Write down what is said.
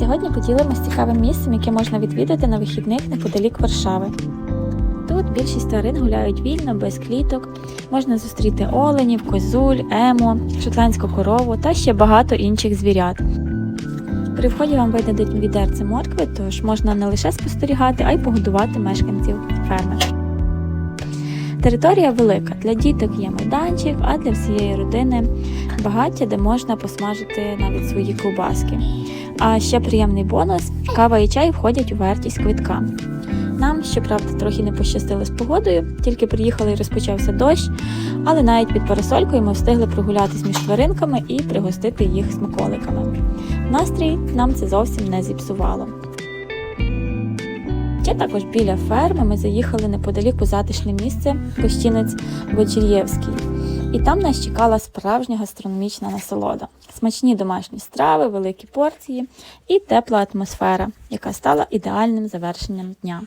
Сьогодні поділимось цікавим місцем, яке можна відвідати на вихідних неподалік Варшави. Тут більшість тварин гуляють вільно, без кліток. Можна зустріти оленів, козуль, емо, шотландську корову та ще багато інших звірят. При вході вам видадуть відерце моркви, тож можна не лише спостерігати, а й погодувати мешканців ферми. Територія велика. Для діток є майданчик, а для всієї родини багаття, де можна посмажити навіть свої ковбаски. А ще приємний бонус: кава і чай входять у вартість квитка. Нам, щоправда, трохи не пощастило з погодою, тільки приїхали і розпочався дощ, але навіть під парасолькою ми встигли прогулятись між тваринками і пригостити їх смаколиками. Настрій нам це зовсім не зіпсувало. Ще також біля ферми ми заїхали неподалік у затишне місце Кощінець Вечір'євський. І там нас чекала справжня гастрономічна насолода, смачні домашні страви, великі порції і тепла атмосфера, яка стала ідеальним завершенням дня.